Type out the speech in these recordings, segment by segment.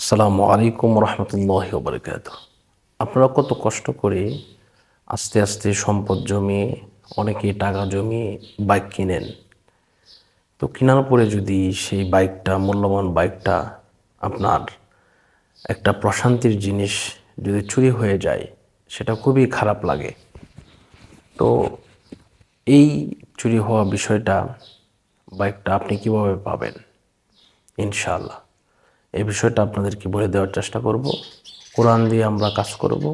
আসসালামু আলাইকুম রহমতুল্লাহ বরকাত আপনারা কত কষ্ট করে আস্তে আস্তে সম্পদ জমিয়ে অনেকে টাকা জমিয়ে বাইক কিনেন। তো কেনার পরে যদি সেই বাইকটা, মূল্যবান বাইকটা আপনার একটা প্রশান্তির জিনিস যদি চুরি হয়ে যায়, সেটা খুবই খারাপ লাগে। তো এই চুরি হওয়া বিষয়টা, বাইকটা আপনি কীভাবে পাবেন? ইনশাআল্লাহ। এই বিষয়টা আপনাদেরকে বলে দেওয়ার চেষ্টা করব। কোরআন দিয়ে আমরা কাজ করব।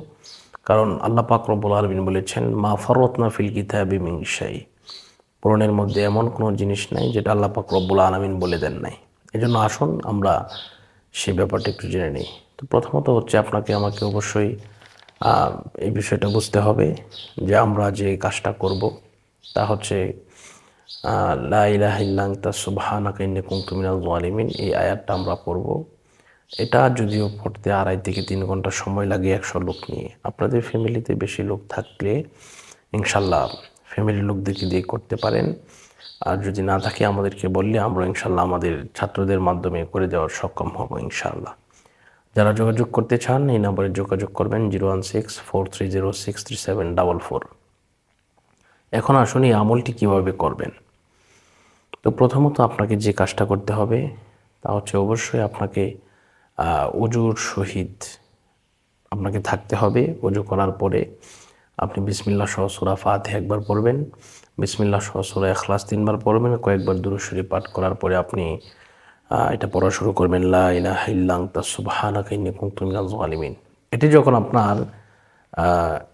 কারণ আল্লাহ পাক রব্বুল আলমিন বলেছেন মা ফরতনা ফিল কিতাবি মিংসাই কোরআনের মধ্যে এমন কোনো জিনিস নাই যেটা আল্লাহ পাক রব্বুল আলমিন বলে দেন নাই। এই জন্য আসুন আমরা সেই ব্যাপারটা একটু জেনে নিই। তো প্রথমত হচ্ছে আপনাকে আমাকে অবশ্যই এই বিষয়টা বুঝতে হবে যে আমরা যে কাজটা করব তা হচ্ছে আহ, লা ইলাহা ইল্লা আনতা সুবহানাকা ইন্নী কুনতু জালিমিন এই আয়াতটা আমরা পড়ব এটা যদিও পড়তে আড়াই থেকে তিন ঘণ্টা সময় লাগে একশো লোক নিয়ে। আপনাদের ফ্যামিলিতে বেশি লোক থাকলে ইনশাল্লাহ ফ্যামিলির লোকদেরকে দিয়ে করতে পারেন। আর যদি না থাকে আমাদেরকে বললে আমরা ইনশাল্লাহ আমাদের ছাত্রদের মাধ্যমে করে দেওয়ার সক্ষম হব ইনশাল্লাহ। যারা যোগাযোগ করতে চান এই নম্বরে যোগাযোগ করবেন zero one six four three zero six three seven double four. এখন আসুন এই আমলটি কীভাবে করবেন। তো প্রথমত আপনাকে যে কাজটা করতে হবে তা হচ্ছে অবশ্যই আপনাকে অজুর সহিত আপনাকে থাকতে হবে। অজু করার পরে আপনি বিসমিল্লা সহ সুরা ফাতে একবার পড়বেন। বিসমিল্লা সহ সুরা এখলাস তিনবার পড়বেন। কয়েকবার দুরুশরী পাঠ করার পরে আপনি এটা পড়া শুরু করবেন। লা ইলাহা ইল্লা আনতা সুবহানাকা ইন্নী কুনতু মিনাজ এটি যখন আপনার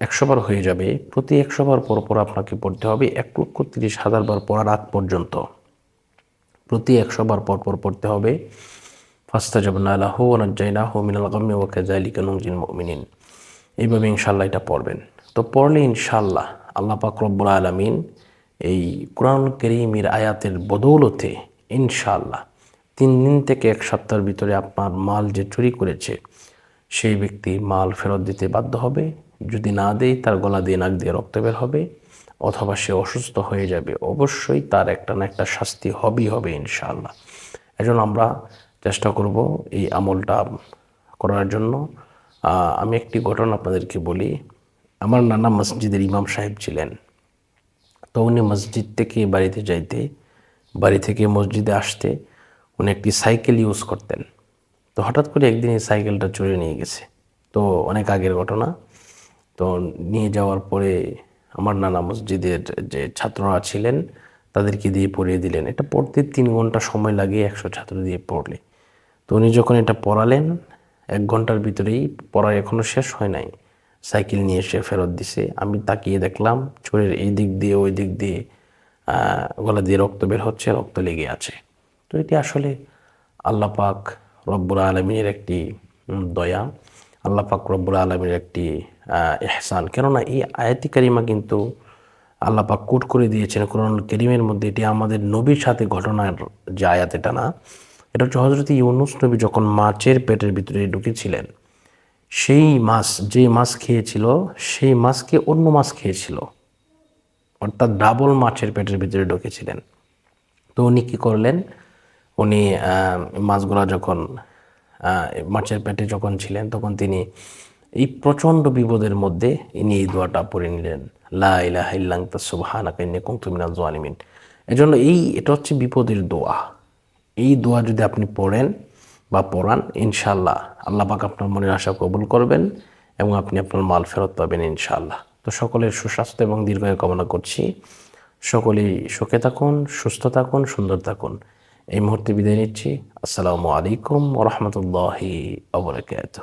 একশো বার হয়ে যাবে, প্রতি একশো বার পর পর আপনাকে পড়তে হবে এক লক্ষ তিরিশ হাজার বার পড়ার আগ পর্যন্ত। প্রতি একশো বার পর পর পড়তে হবে। ফাস্তা যাবেন আল্লাহ ওনাজ্জাইনা মিনাল গাম্মে ও কাজালিকা নুজিল মুমিনিন এইভাবে ইনশাল্লাহ এটা পড়বেন। তো পড়লে ইনশাল্লাহ আল্লাহ পাক রব্বুল আলমিন এই কোরআন করিমের আয়াতের বদৌলতে ইনশাল্লাহ তিন দিন থেকে এক সপ্তাহের ভিতরে আপনার মাল যে চুরি করেছে, সেই ব্যক্তি মাল ফেরত দিতে বাধ্য হবে। যদি না দেয়, তার গলা দিয়ে নাক দিয়ে রক্ত বের হবে অথবা সে অসুস্থ হয়ে যাবে। অবশ্যই তার একটা না একটা শাস্তি হবেই হবে ইনশাআল্লাহ। এজন্য আমরা চেষ্টা করব এই আমলটা করার জন্য। আমি একটি ঘটনা আপনাদেরকে বলি। আমার নানা মসজিদের ইমাম সাহেব ছিলেন। তো উনি মসজিদ থেকে বাড়িতে যাইতে, বাড়ি থেকে মসজিদে আসতে উনি একটি সাইকেল ইউজ করতেন। তো হঠাৎ করে একদিন এই সাইকেলটা চুরি নিয়ে গেছে। তো অনেক আগের ঘটনা। তো নিয়ে যাওয়ার পরে আমার নানা মসজিদের যে ছাত্ররা ছিলেন, তাদেরকে দিয়ে পড়িয়ে দিলেন। এটা পড়তে তিন ঘণ্টা সময় লাগে, একশো ছাত্র দিয়ে পড়লে। তো উনি যখন এটা পড়ালেন, এক ঘণ্টার ভিতরেই পড়া এখনও শেষ হয় নাই। সাইকেল নিয়ে এসে ফেরত দিছে। আমি তাকিয়ে দেখলাম চোরের এই দিক দিয়ে, ওই দিক দিয়ে গলা দিয়ে রক্ত বের হচ্ছে, রক্ত লেগে আছে। তো এটি আসলে আল্লাহ পাক রব্বুর আলমীর একটি দয়া। আল্লাহ পাক রব্বুর আলমীর একটি এহসান কেননা এই আয়াতি কারিমা কিন্তু আল্লাহ পাক কোট করে দিয়েছেন। কোরআন করিমের মধ্যে এটি আমাদের নবীর সাথে ঘটনার যে আয়াত এটা না এটা হচ্ছে হজরত ইউনুস নবী যখন মাছের পেটের ভিতরে ঢুকেছিলেন, সেই মাছ যে মাছ খেয়েছিল, সেই মাছকে অন্য মাছ খেয়েছিল, অর্থাৎ ডাবল মাছের পেটের ভিতরে ঢুকেছিলেন। তো উনি কী করলেন? উনি মাছগুলা যখন মাছের পেটে যখন ছিলেন, তখন তিনি এই প্রচণ্ড বিপদের মধ্যে ইনি এই দোয়াটা পড়ে নিলেন, লা ইলাহা ইল্লা আনতা সুবহানাকা ইন্নী কুনতু মিনাজ জালিমিন এজন্য এই, এটা হচ্ছে বিপদের দোয়া। এই দোয়া যদি আপনি পড়েন বা পড়ান ইনশাল্লাহ আল্লাহ পাক আপনার মনের আশা কবুল করবেন এবং আপনি আপনার মাল ফেরত পাবেন ইনশাল্লাহ তো সকলের সুস্বাস্থ্য এবং দীর্ঘায়ু কামনা করছি। সকলেই সুখে থাকুন, সুস্থ থাকুন, সুন্দর থাকুন। এই মুহূর্তে বিদায় নিচ্ছি। আসসালামু আলাইকুম ওরহমতুল্লাহি আবরকাত